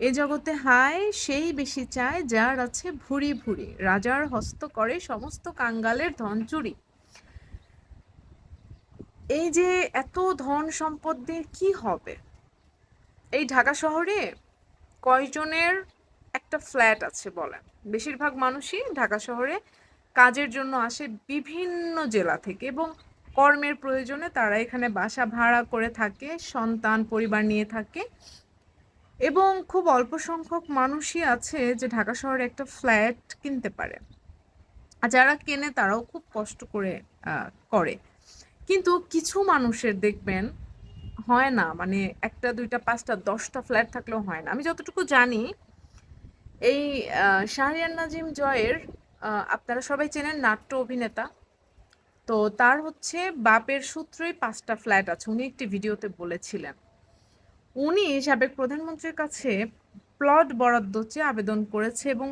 এ জগতে হায় সেই বেশি চায় যার আছে ভুরি ভুরি। রাজার হস্ত করে সমস্ত কাঙ্গালের ধন চুরি। এই যে এত ধন সম্পদ দিয়ে কি হবে? এই ঢাকা শহরে কয়জনের একটা ফ্ল্যাট আছে বলেন? বেশিরভাগ মানুষই ঢাকা শহরে কাজের জন্য আসে বিভিন্ন জেলা থেকে এবং কর্মের প্রয়োজনে তারা এখানে বাসা ভাড়া করে থাকে, সন্তান, পরিবার নিয়ে থাকে। এবং খুব অল্প সংখ্যক মানুষই আছে যে ঢাকা শহরে একটা ফ্ল্যাট কিনতে পারে। আর যারা কেনে তারাও খুব কষ্ট করে করে। কিন্তু কিছু মানুষের দেখবেন হয় না মানে একটা, দুইটা, পাঁচটা, দশটা ফ্ল্যাট থাকলেও হয় না। আমি যতটুকু জানি, এই শাহরিয়ার নাজিম জয়ের আপনারা সবাই চেনেন নাট্য অভিনেতা। তো তার হচ্ছে বাপের সূত্রেই পাঁচটা ফ্ল্যাট আছে। উনি একটি ভিডিওতে বলেছিলেন। উনি সাবেক প্রধানমন্ত্রীর কাছে প্লট বরাদ্দ চেয়ে আবেদন করেছে এবং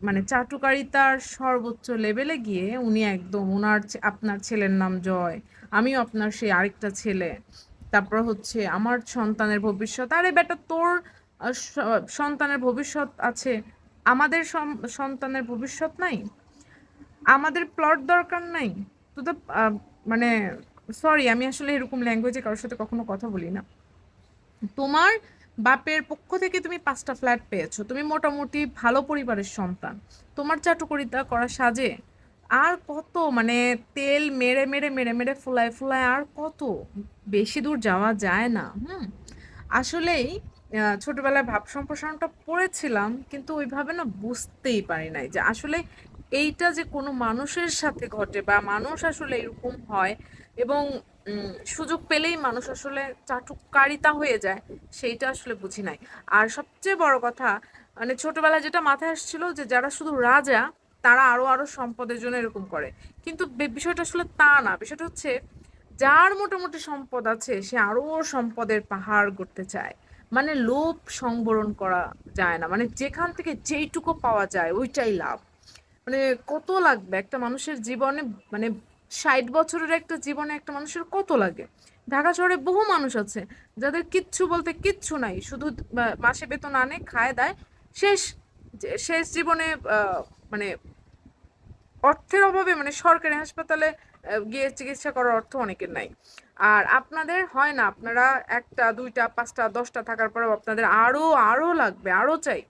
মানে চাটুকারিতার সর্বোচ্চ লেভেলে গিয়ে উনি একদম ওনার আপনার ছেলের নাম জয়, আমিও আপনার সেই আরেকটা ছেলে। তারপর হচ্ছে আমার সন্তানের ভবিষ্যৎ, আরে বেটা তোর সন্তানের ভবিষ্যৎ আছে, আমাদের সন্তানের ভবিষ্যৎ নাই, আমাদের প্লট দরকার নাই। তো মানে সরি আমি আসলে এরকম ল্যাঙ্গুয়েজে কারোর সাথে কখনো কথা বলি না। তোমার বাপের পক্ষ থেকে তুমি পাঁচটা ফ্ল্যাট পেয়েছ। তুমি মোটামুটি ভালো পরিবারের সন্তান। তোমার চাটুকরিতা করা সাজে। আর কত মানে তেল মেরে মেরে মেরে মেরে ফুলায় ফুলায় আর কত? বেশি দূর যাওয়া যায় না, হুম? আসলেই ছোটবেলায় ভাব সম্প্রসারণটা পড়েছিলাম, কিন্তু ওইভাবে না বুঝতেই পারি নাই যে আসলে এইটা যে কোনো মানুষের সাথে ঘটে বা মানুষ আসলে এরকম হয় এবং সুযোগ পেলেই মানুষ আসলে চাটুকারিতা হয়ে যায়, সেইটা আসলে বুঝি নাই। আর সবচেয়ে বড় কথা মানে ছোটবেলায় যেটা মাথায় আসছিল যে যারা শুধু রাজা, তারা আরও আরও সম্পদের জন্য এরকম করে। কিন্তু বিষয়টা আসলে তা না। বিষয়টা হচ্ছে, যার মোটামুটি সম্পদ আছে, সে আরও সম্পদের পাহাড় করতে চায়। মানে লোভ সংবরণ করা যায় না। মানে যেখান থেকে যেইটুকু পাওয়া যায়, ওইটাই লাভ। মানে কত লাগবে? একটা মানুষের জীবনে মানে ষাট বছরের একটা জীবনে একটা মানুষের কত লাগে? ঢাকা শহরে বহু মানুষ আছে, যাদের কিচ্ছু বলতে কিচ্ছু নাই, শুধু মাসে বেতন আনে, খায়, দায়, শেষ শেষ জীবনে মানে অর্থের অভাবে মানে সরকারি হাসপাতালে গিয়ে চিকিৎসা করার অর্থ অনেকের নাই। আর আপনাদের হয় না, আপনারা একটা, দুইটা, পাঁচটা, দশটা থাকার পরেও আপনাদের আরও আরও লাগবে, আরও চাই।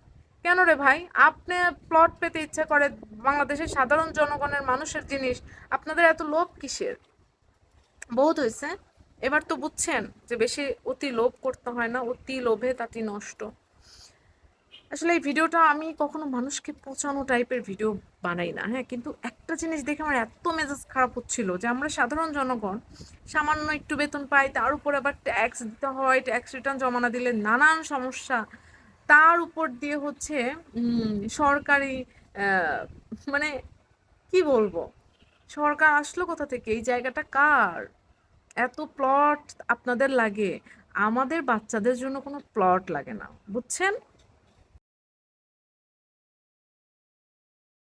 কেন রে ভাই? আপনি প্লট পেতে ইচ্ছা করে বাংলাদেশের সাধারণ জনগণের মানুষের জিনিস, আপনাদের এত লোভ কিসের? বহুত হয়েছে এবার তো বুঝছেন যে বেশি অতি লোভ করতে হয় না, অতি লোভে তাতি নষ্ট। আসলে এই ভিডিওটা আমি কখনো মানুষকে পচানো টাইপের ভিডিও বানাই না হ্যাঁ? কিন্তু একটা জিনিস দেখে আমার এত মেজাজ খারাপ হচ্ছিল যে আমরা সাধারণ জনগণ, সামান্য একটু বেতন পাই, তার উপর আবার ট্যাক্স দিতে হয় ট্যাক্স রিটার্ন জমা না দিলে নানান সমস্যা তার উপর দিয়ে হচ্ছে সরকারি মানে কি বলব? সরকার আসলো কোথা থেকে? এই জায়গাটা কার? এত প্লট আপনাদের লাগে। আমাদের বাচ্চাদের জন্য কোনো প্লট লাগে না। বুঝছেন?